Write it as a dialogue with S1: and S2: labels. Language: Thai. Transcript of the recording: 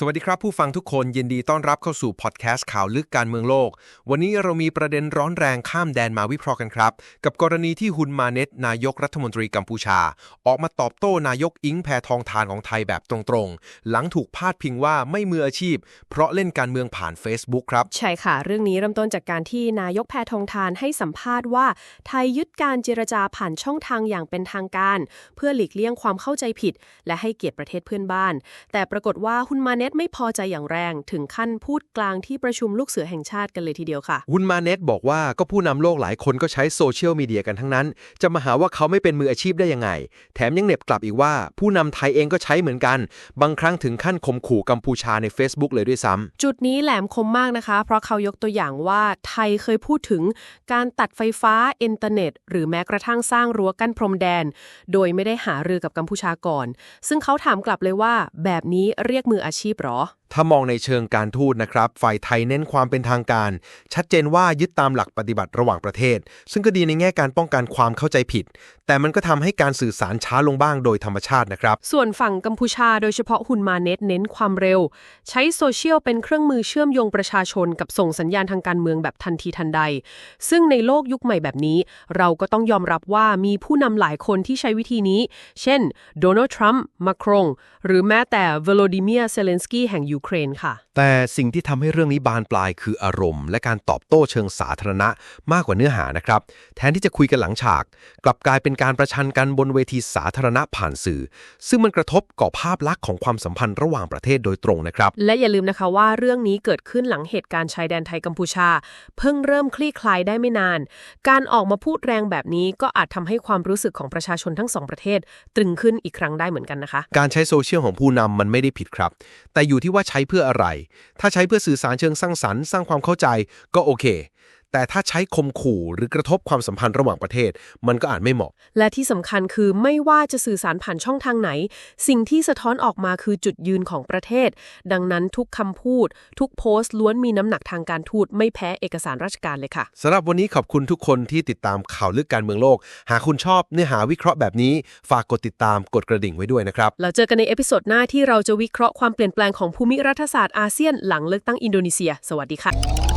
S1: สวัสดีครับผู้ฟังทุกคนยินดีต้อนรับเข้าสู่พอดแคสต์ข่าวลึกการเมืองโลก วันนี้เรามีประเด็นร้อนแรงข้ามแดนมาวิเคราะห์กันครับ กับกรณีที่ฮุนมาเน็ตนายกรัฐมนตรีกัมพูชา ออกมาตอบโต้นายกอิงแพทองทานของไทยแบบตรงๆ หลังถูกพาดพิงว่าไม่มืออาชีพ เพราะเล่นการเมืองผ่าน Facebook ครับ
S2: ใช่ค่ะ เรื่องนี้เริ่มต้นจากการที่นายกแพทองทานให้สัมภาษณ์ว่า ไทยยึดการเจรจาผ่านช่องทางอย่างเป็นทางการ เพื่อหลีกเลี่ยงความเข้าใจผิด และให้เกียรติประเทศเพื่อนบ้าน แต่ปรากฏว่าฮุนมาเน็ตไม่พอใจอย่างแรงถึงขั้นพูดกลางที่ประชุมลูกเสือแห่งชาติกันเลยทีเดียวค่ะ
S3: ฮุนมาเน็ตบอกว่าก็ผู้นำโลกหลายคนก็ใช้โซเชียลมีเดียกันทั้งนั้น จะมาหาว่าเขาไม่เป็นมืออาชีพได้ยังไง แถมยังเหน็บกลับอีกว่า ผู้นำไทยเองก็ใช้เหมือนกัน บางครั้งถึงขั้นข่มขู่กัมพูชาใน Facebook เลยด้วยซ้ำ
S2: จุดนี้แหลมคมมากนะคะ เพราะเขายกตัวอย่างว่าไทยเคยพูดถึงการตัดไฟฟ้าอินเทอร์เน็ต หรือแม้กระทั่งสร้างรั้วกั้นพรมแดน โดยไม่ได้หารือกับกัมพูชาก่อน ซึ่งเขาถามกลับเลยว่าแบบนี้เรียกมืออาชีพหรอ
S3: ถ้ามองในเชิงการทูตนะครับ ฝ่ายไทยเน้นความเป็นทางการ ชัดเจนว่ายึดตามหลักปฏิบัติระหว่างประเทศ ซึ่งก็ดีในแง่การป้องกันความเข้าใจผิด แต่มันก็ทำให้การสื่อสารช้าลงบ้างโดยธรรมชาตินะครับ
S2: ส่วนฝั่งกัมพูชาโดยเฉพาะฮุนมาเน็ตเน้นความเร็ว ใช้โซเชียลเป็นเครื่องมือเชื่อมโยงประชาชนกับส่งสัญญาณทางการเมืองแบบทันทีทันใด ซึ่งในโลกยุคใหม่แบบนี้ เราก็ต้องยอมรับว่ามีผู้นำหลายคนที่ใช้วิธีนี้ เช่น โดนัลด์ทรัมป์มาครงหรือแม้แต่วโลดิเมียร์เซเลนสกี้แห่งยูเครนค่ะ
S3: แต่สิ่งที่ทำให้เรื่องนี้บานปลายคืออารมณ์ และการตอบโต้เชิงสาธารณะมากกว่าเนื้อหานะครับ แทนที่จะคุยกันหลังฉาก กลับกลายเป็นการประชันกันบนเวทีสาธารณะผ่านสื่อ ซึ่งมันกระทบก่อภาพลักษณ์ของความสัมพันธ์ระหว่างประเทศโดยตรงนะครับ
S2: และอย่าลืมนะคะว่าเรื่องนี้เกิดขึ้นหลังเหตุการณ์ชายแดนไทยกัมพูชา เพิ่งเริ่มคลี่คลายได้ไม่นาน การออกมาพูดแรงแบบนี้ก็อาจทำให้ความรู้สึกของประชาชนทั้งสองประเทศ ตรึงขึ้นอีกครั้งได้เหมือนกันนะคะ
S3: การใช้โซเชียลของผู้นำมันไม่ได้ผิดครับ แต่อยู่ที่ว่าใช้เพื่ออะไรถ้าใช้เพื่อสื่อสารเชิงสร้างสรรค์ สร้างความเข้าใจก็โอเค แต่ถ้าใช้คมขู่หรือกระทบความสัมพันธ์ระหว่างประเทศ มันก็อาจไม่เหมาะ
S2: และที่สำคัญคือไม่ว่าจะสื่อสารผ่านช่องทางไหน สิ่งที่สะท้อนออกมาคือจุดยืนของประเทศ ดังนั้นทุกคำพูด ทุกโพสต์ล้วนมีน้ำหนักทางการทูตไม่แพ้เอกสารราชการเลยค่ะ
S3: สำหรับวันนี้ขอบคุณทุกคนที่ติดตามข่าวลึกการเมืองโลก หากคุณชอบเนื้อหาวิเคราะห์แบบนี้ ฝากกดติดตามกดกระดิ่งไว้ด้วยนะครับ
S2: เราเจอกันในเอพิโซดหน้าที่เราจะวิเคราะห์ความเปลี่ยนแปลงของภูมิรัฐศาสตร์อาเซียนหลังเลือกตั้งอินโดนีเซีย สวัสดีค่ะ